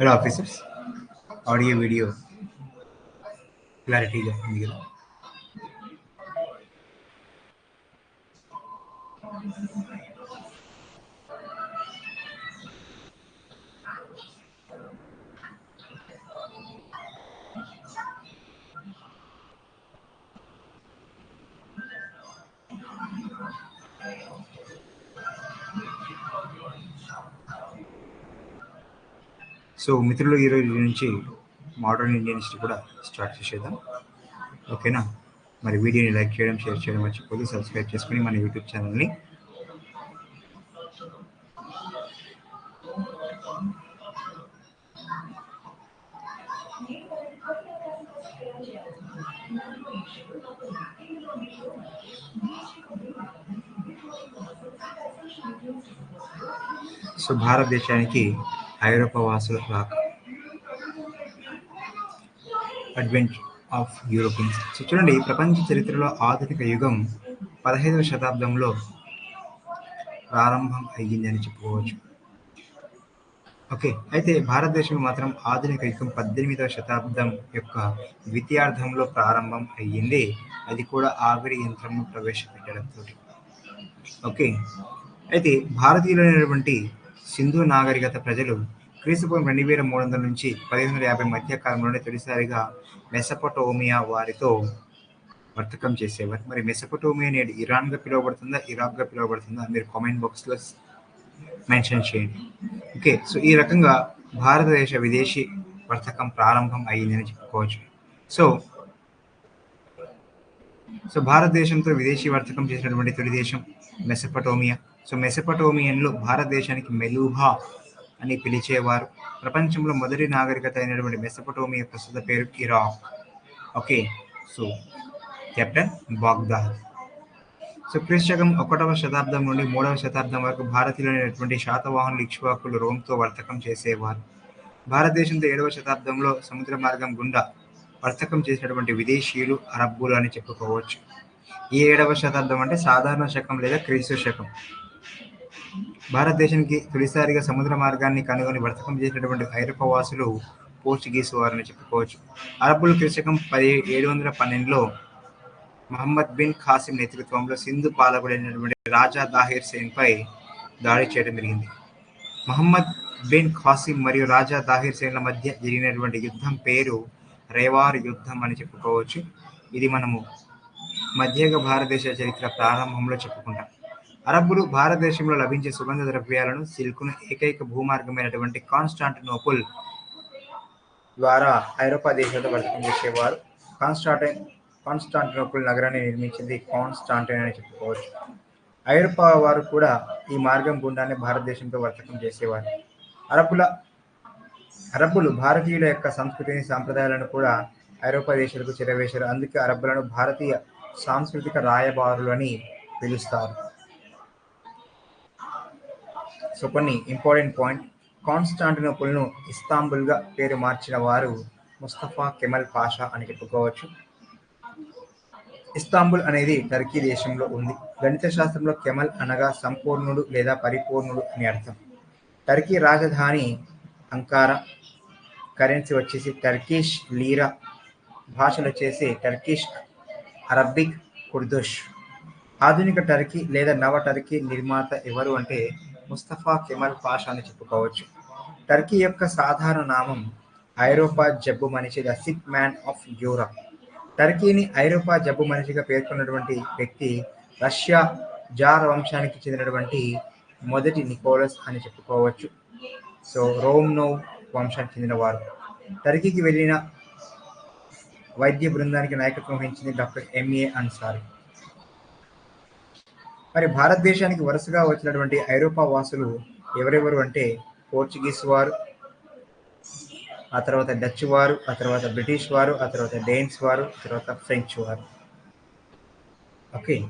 Head officers audio video clarity जो so మిత్రులు ఈరోజు నుంచి మోడర్న్ ఇండియన్ హిస్టరీ కూడా స్టార్ట్ చేసేద్దాం. ఓకేనా? మరి వీడియోని లైక్ చేయడం షేర్ చేయడం మర్చిపోతే సబ్స్క్రైబ్ చేసుకుని మన యూట్యూబ్ ఛానల్ని సో భారతదేశానికి ఐరోపా వాసుల రాక. అడ్వెంట్ ఆఫ్ యూరోపియన్స్ సో చూడండి ప్రపంచ చరిత్రలో ఆధునిక యుగం పదహైదవ శతాబ్దంలో ప్రారంభం అయ్యిందని చెప్పుకోవచ్చు. ఓకే అయితే భారతదేశంలో మాత్రం ఆధునిక యుగం పద్దెనిమిదవ శతాబ్దం యొక్క ద్వితీయార్థంలో ప్రారంభం అయ్యింది. అది కూడా ఆవిరి యంత్రంను ప్రవేశపెట్టడంతో ఓకే అయితే భారతీయులైనటువంటి సింధు నాగరికత ప్రజలు క్రీస్తుపూర్వం రెండు వేల మూడు వందల నుంచి పదిహేను వందల యాభై మధ్య కాలంలోనే తొలిసారిగా మెసపటోమియా వారితో వర్తకం చేసేవారు. మరి మెసపటోమియా నేడు ఇరాన్గా పిలువబడుతుందా ఇరాక్గా పిలువబడుతుందా మీరు కామెంట్ బాక్స్లో మెన్షన్ చేయండి. ఓకే సో ఈ రకంగా భారతదేశ విదేశీ వర్తకం ప్రారంభం అయ్యిందని చెప్పుకోవచ్చు. సో సో భారతదేశంతో విదేశీ వర్తకం చేసినటువంటి తొలి దేశం మెసపటోమియా. సో మెసపటోమియన్లు భారతదేశానికి మెలూహా అని పిలిచేవారు. ప్రపంచంలో మొదటి నాగరికత అయినటువంటి మెసపటోమియా ప్రస్తుత పేరు Iraq okay so captain Baghdad. So క్రీస్తకం ఒకటవ శతాబ్దం నుండి మూడవ శతాబ్దం వరకు భారతీయులైనటువంటి శాతవాహనులు ఇక్ష్వాకులు రోమ్తో వర్తకం చేసేవారు. భారతదేశంతో ఏడవ శతాబ్దంలో సముద్ర మార్గం గుండా వర్తకం చేసినటువంటి విదేశీయులు అరబ్బులు అని చెప్పుకోవచ్చు. ఈ ఏడవ శతాబ్దం అంటే సాధారణ శకం లేదా క్రీస్తు శకం. భారతదేశానికి తొలిసారిగా సముద్ర మార్గాన్ని కనుగొని వర్తకం చేసినటువంటి ఐరోపా వాసులు పోర్చుగీసు వారని చెప్పుకోవచ్చు. అరబ్బుల క్రిశకం పది ఏడు వందల పన్నెండులో మహమ్మద్ బిన్ ఖాసిం నేతృత్వంలో సింధు పాలకుడైనటువంటి రాజా దాహిర్ సేన్పై దాడి చేయడం జరిగింది. మహమ్మద్ బిన్ ఖాసిం మరియు రాజా దాహిర్ సేన్ల మధ్య జరిగినటువంటి యుద్ధం పేరు రేవార్ యుద్ధం అని చెప్పుకోవచ్చు. ఇది మనము మధ్యగ భారతదేశ చరిత్ర ప్రారంభంలో చెప్పుకుంటాం. అరబ్బులు భారతదేశంలో లభించే సుగంధ ద్రవ్యాలను సిల్క్ను ఏకైక భూమార్గమైనటువంటి కాన్స్టాంటినోపుల్ ద్వారా ఐరోపా దేశాలతో వర్తకం చేసేవారు. కాన్స్టాంటైన్ కాన్స్టాంటినోపుల్ నగరాన్ని నిర్మించింది కాన్స్టాంటైన్ అని చెప్పుకోవచ్చు. ఐరోపా వారు కూడా ఈ మార్గం గుండానే భారతదేశంతో వర్తకం చేసేవారు. అరబ్బుల అరబ్బులు భారతీయుల యొక్క సంస్కృతిని సాంప్రదాయాలను కూడా ఐరోపా దేశాలకు చెరవేశారు. అందుకే అరబ్బులను భారతీయ సాంస్కృతిక రాయబారులు అని పిలుస్తారు. సో కొన్ని ఇంపార్టెంట్ పాయింట్. కాన్స్టాంటినోపుల్ను ఇస్తాంబుల్గా పేరు మార్చిన వారు ముస్తఫా కెమల్ పాషా అని చెప్పుకోవచ్చు. ఇస్తాంబుల్ అనేది టర్కీ దేశంలో ఉంది. గణిత శాస్త్రంలో కెమల్ అనగా సంపూర్ణుడు లేదా పరిపూర్ణుడు అని అర్థం. టర్కీ రాజధాని అంకారా కరెన్సీ వచ్చేసి టర్కిష్ లీరా భాషలు వచ్చేసి టర్కిష్ అరబిక్ కుర్దుష్. ఆధునిక టర్కీ లేదా నవ టర్కీ నిర్మాత ఎవరు అంటే ముస్తఫా కెమల్ పాషా అని చెప్పుకోవచ్చు. టర్కీ యొక్క సాధారణ నామం ఐరోపా జబ్బు మనిషి the sick man of Europe టర్కీని ఐరోపా జబ్బు మనిషిగా పేర్కొన్నటువంటి వ్యక్తి రష్యా జార్ వంశానికి చెందినటువంటి మొదటి నికోలస్ అని చెప్పుకోవచ్చు. సో రోమ్నో వంశానికి చెందినవారు. టర్కీకి వెళ్ళిన వైద్య బృందానికి నాయకత్వం వహించింది డాక్టర్ ఎంఏ అన్సారీ. మరి భారతదేశానికి వరుసగా వచ్చినటువంటి ఐరోపా వాసులు ఎవరెవరు అంటే పోర్చుగీస్ వారు ఆ తర్వాత డచ్ వారు ఆ తర్వాత బ్రిటిష్ వారు ఆ తర్వాత డేన్స్ వారు ఆ తర్వాత ఫ్రెంచ్ వారు. ఓకే.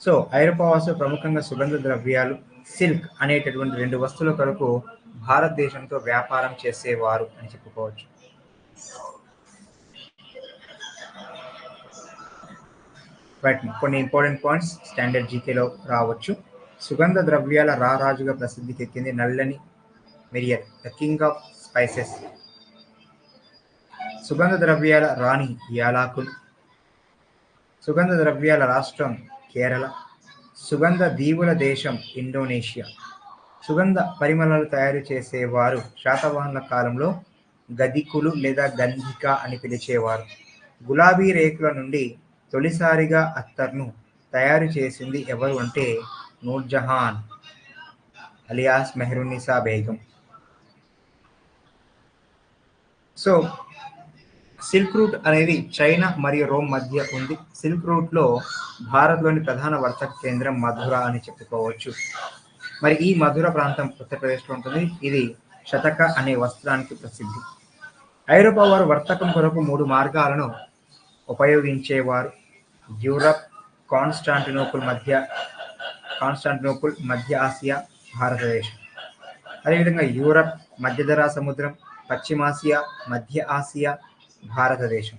సో ఐరోపా వాసులు ప్రముఖంగా సుగంధ ద్రవ్యాలు సిల్క్ అనేటటువంటి రెండు వస్తువుల కొరకు భారతదేశంతో వ్యాపారం చేసేవారు అని చెప్పుకోవచ్చు. వాటిని కొన్ని ఇంపార్టెంట్ పాయింట్స్ స్టాండర్డ్ జీకేలో రావచ్చు. సుగంధ ద్రవ్యాల రారాజుగా ప్రసిద్ధికెక్కింది నల్లని మెరియర్ ద కింగ్ ఆఫ్ స్పైసెస్ సుగంధ ద్రవ్యాల రాణి యాలాకులు. సుగంధ ద్రవ్యాల రాష్ట్రం కేరళ. సుగంధ దీవుల దేశం ఇండోనేషియా. సుగంధ పరిమళాలు తయారు చేసేవారు శాతవాహనుల కాలంలో గదికులు లేదా గంధిక అని పిలిచేవారు. గులాబీ రేకుల నుండి తొలిసారిగా అత్తర్ను తయారు చేసింది ఎవరు అంటే Nurjahan alias Mehrunnisa Begum. So silk route అనేది చైనా మరియు రోమ్ మధ్య ఉంది. సిల్క్ రూట్లో భారత్లోని ప్రధాన వర్తక కేంద్రం మధుర అని చెప్పుకోవచ్చు. మరి ఈ మధుర ప్రాంతం ఉత్తరప్రదేశ్లో ఉంటుంది. ఇది శతక అనే వస్త్రానికి ప్రసిద్ధి. ఐరోపా వారు వర్తకం కొరకు మూడు మార్గాలను ఉపయోగించేవారు. యూరప్ కాన్స్టాంటినోపుల్ మధ్య కాన్స్టాంటినోపుల్ మధ్య ఆసియా భారతదేశం. అదేవిధంగా యూరప్ మధ్యధరా సముద్రం పశ్చిమాసియా మధ్య ఆసియా భారతదేశం.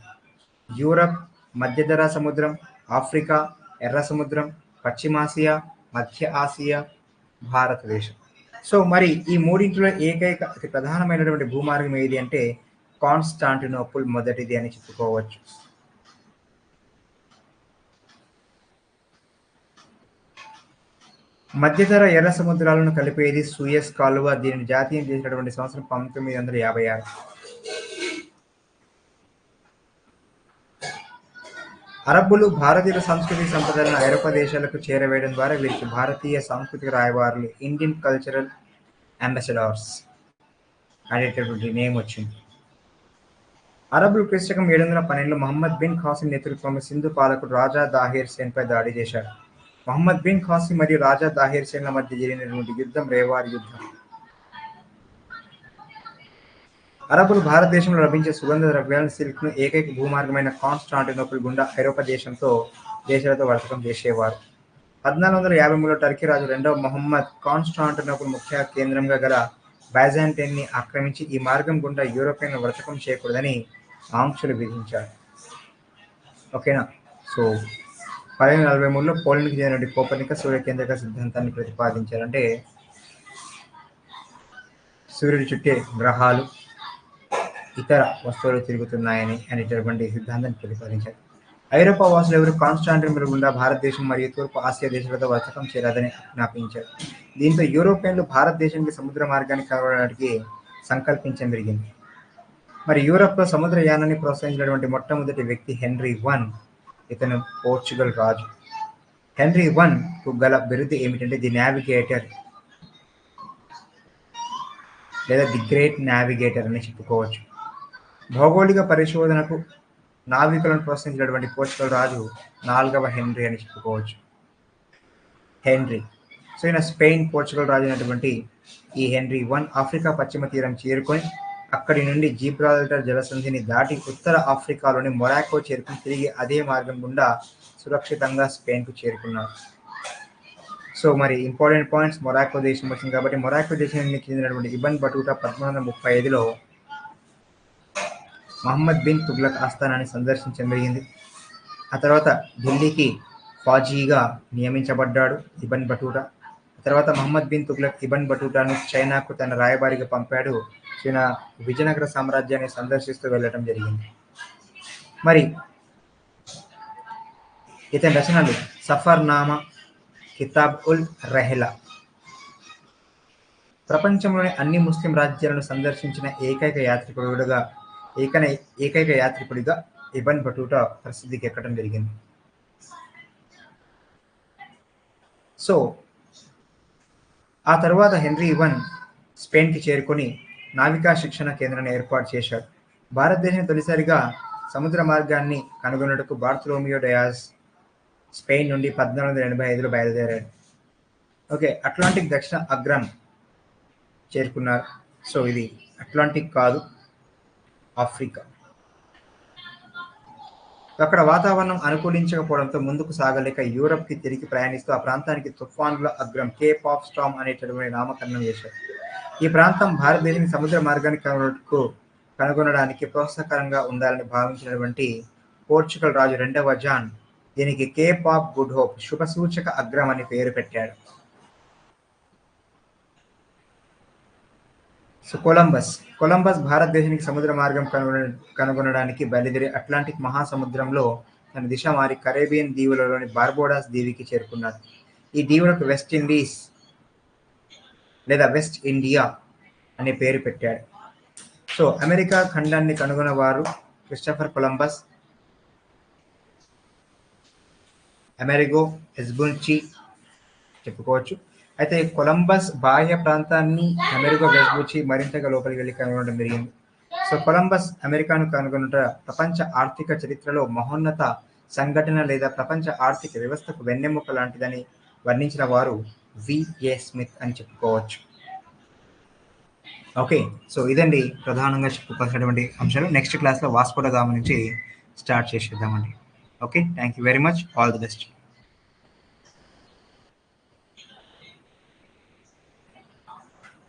యూరప్ మధ్యధరా సముద్రం ఆఫ్రికా ఎర్ర సముద్రం పశ్చిమాసియా మధ్య ఆసియా భారతదేశం. సో మరి ఈ మూడింటిలో ఏకైక అతి ప్రధానమైనటువంటి భూమార్గం ఏది అంటే కాన్స్టాంటినోపుల్ మొదటిది అని చెప్పుకోవచ్చు. మధ్యధర ఎర్ర సముద్రాలను కలిపేది సూయస్ కాలువ. దీనిని జాతీయం చేసినటువంటి సంవత్సరం పంతొమ్మిది వందల యాభై ఆరు. అరబ్బులు భారతీయ సంస్కృతి సంపదలను ఐరోపా దేశాలకు చేరవేయడం ద్వారా వీరికి భారతీయ సాంస్కృతిక రాయబారులు ఇండియన్ కల్చరల్ అంబాసిడర్స్ అనేటటువంటి నేమ్ వచ్చింది. అరబ్బులు క్రిస్తకం ఏడు వందల పన్నెండులో మహమ్మద్ బిన్ ఖాసిం నేతృత్వంలో సింధు పాలకుడు రాజా దాహిర్ సేన్పై దాడి చేశారు. మహమ్మద్ బిన్ ఖాసిం మరియు రాజా దాహిర్ సేన్ల మధ్య జరిగినటువంటి యుద్ధం రేవార్ యుద్ధం. అరబులు భారతదేశంలో లభించే సుగంధ ద్రవ్యాలను సిల్క్ను ఏకైక భూమార్గమైన కాన్స్టాంటినోపుల్ గుండా ఐరోపా దేశంతో దేశాలతో వర్తకం చేసేవారు. పద్నాలుగు వందల యాభై మూడులో టర్కీ రాజు రెండవ మొహమ్మద్ కాన్స్టాంటినోపుల్ ముఖ్య కేంద్రంగా గల బైజాంటైన్ని ఆక్రమించి ఈ మార్గం గుండా యూరోపియన్లు వర్తకం చేయకూడదని ఆంక్షలు విధించారు. ఓకేనా? సో పదిహేను నలభై మూడులో పోలాండ్కి చెందిన కోపర్నిక సూర్య కేంద్రక సిద్ధాంతాన్ని ప్రతిపాదించారు అంటే సూర్యుడి చుట్టే గ్రహాలు ఇతర వస్తువులు తిరుగుతున్నాయని అనేటటువంటి సిద్ధాంతాన్ని ప్రతిపాదించారు. ఐరోపా వాసులు ఎవరు? కాన్స్టాంటినోపుల్ గుండా భారతదేశం మరియు తూర్పు ఆసియా దేశాలతో వర్తకం చేరాదని జ్ఞాపించారు దీంతో యూరోపియన్లు భారతదేశానికి సముద్ర మార్గాన్ని కలవడానికి సంకల్పించడం జరిగింది. మరి యూరప్లో సముద్ర యానాన్ని ప్రోత్సహించినటువంటి మొట్టమొదటి వ్యక్తి హెన్రీ వన్ ఇతను పోర్చుగల్ రాజు. హెన్రీ వన్కు గల బిరుదు ఏమిటంటే ది నావిగేటర్ లేదా ది గ్రేట్ నావిగేటర్ అని చెప్పుకోవచ్చు. భౌగోళిక పరిశోధనకు నావికులను ప్రోత్సహించినటువంటి పోర్చుగల్ రాజు నాలుగవ హెన్రీ అని చెప్పుకోవచ్చు. హెన్రీ. సో ఈయన స్పెయిన్ పోర్చుగల్ రాజు అయినటువంటి ఈ హెన్రీ వన్ ఆఫ్రికా పశ్చిమ తీరం చేరుకొని అక్కడి నుండి జీబ్రాల్టర్ జలసంధిని దాటి ఉత్తర ఆఫ్రికాలోని మొరాకో చేరుకుని తిరిగి అదే మార్గం గుండా సురక్షితంగా స్పెయిన్కు చేరుకున్నారు. సో మరి ఇంపార్టెంట్ పాయింట్స్ మొరాకో దేశం వచ్చింది కాబట్టి మొరాకో దేశానికి చెందినటువంటి ఇబన్ బటూటా పద్నాలుగు వందల ముప్పై ఐదులో మహమ్మద్ బిన్ తుగ్లక్ ఆస్థానాన్ని సందర్శించడం జరిగింది. ఆ తర్వాత ఢిల్లీకి ఫాజీగా నియమించబడ్డాడు ఇబన్ బటూటా. తర్వాత మహమ్మద్ బిన్ తుగ్లక్ ఇబన్ బటూటాను చైనాకు తన రాయబారిగా పంపాడు చైనా విజయనగర సామ్రాజ్యాన్ని సందర్శిస్తూ వెళ్ళడం జరిగింది. మరి ఇతని రచనలు సఫర్నామా కితాబ్ ఉల్ రెహ్లా. ప్రపంచంలోని అన్ని ముస్లిం రాజ్యాలను సందర్శించిన ఏకైక యాత్రికుడుగా ఏకన ఏకైక యాత్రికుడిగా ఇబన్ బటూటా ప్రసిద్ధికి ఎక్కడం జరిగింది. సో ఆ తర్వాత హెన్రీ ఇవన్ స్పెయిన్కి చేరుకొని నావికా శిక్షణ కేంద్రాన్ని ఏర్పాటు చేశాడు. భారతదేశం తొలిసారిగా సముద్ర మార్గాన్ని కనుగొనుటకు బార్తలోమియో డయాస్ స్పెయిన్ నుండి పద్నాలుగు వందల ఎనభై ఐదులో బయలుదేరాడు. ఓకే అట్లాంటిక్ దక్షిణ అగ్రం చేరుకున్నారు. సో ఇది అట్లాంటిక్ కాదు ఆఫ్రికా. అక్కడ వాతావరణం అనుకూలించకపోవడంతో ముందుకు సాగలేక యూరప్కి తిరిగి ప్రయాణిస్తూ ఆ ప్రాంతానికి తుఫాన్ల అగ్రం కేప్ ఆఫ్ స్టామ్ అనేటటువంటి నామకరణం చేశారు. ఈ ప్రాంతం భారతదేశం సముద్ర మార్గాన్ని కనుగొనకు కనుగొనడానికి ప్రోత్సాహకరంగా ఉండాలని భావించినటువంటి పోర్చుగల్ రాజు రెండవ జాన్ దీనికి కేప్ ఆఫ్ గుడ్ హోప్ శుభ సూచక అగ్రం అని పేరు పెట్టాడు. సో కొలంబస్ కొలంబస్ భారతదేశానికి సముద్ర మార్గం కనుగొన కనుగొనడానికి బయలుదేరి అట్లాంటిక్ మహాసముద్రంలో తన దిశ మారి కరేబియన్ దీవులలోని బార్బోడాస్ దీవికి చేరుకున్నాడు. ఈ దీవులకు వెస్ట్ ఇండీస్ లేదా వెస్ట్ ఇండియా అనే పేరు పెట్టాడు. సో అమెరికా ఖండాన్ని కనుగొన్నవారు క్రిస్టఫర్ కొలంబస్ అమెరిగో ఎస్బుల్చి చెప్పుకోవచ్చు. అయితే కొలంబస్ బాహ్య ప్రాంతాన్ని అమెరికా వెస్బుచి మరింతగా లోపలికి వెళ్ళి కనుగొనడం జరిగింది. సో కొలంబస్ అమెరికాను కనుగొనుట ప్రపంచ ఆర్థిక చరిత్రలో మహోన్నత సంఘటన లేదా ప్రపంచ ఆర్థిక వ్యవస్థకు వెన్నెముక లాంటిదని వర్ణించిన వారు విఏ స్మిత్ అని చెప్పుకోవచ్చు. ఓకే సో ఇదండి ప్రధానంగా చెప్పుకోవాల్సినటువంటి అంశాలు. నెక్స్ట్ క్లాస్లో వాస్కోడగామ నుంచి start చేసేద్దామండి. Okay thank you very much. All the best.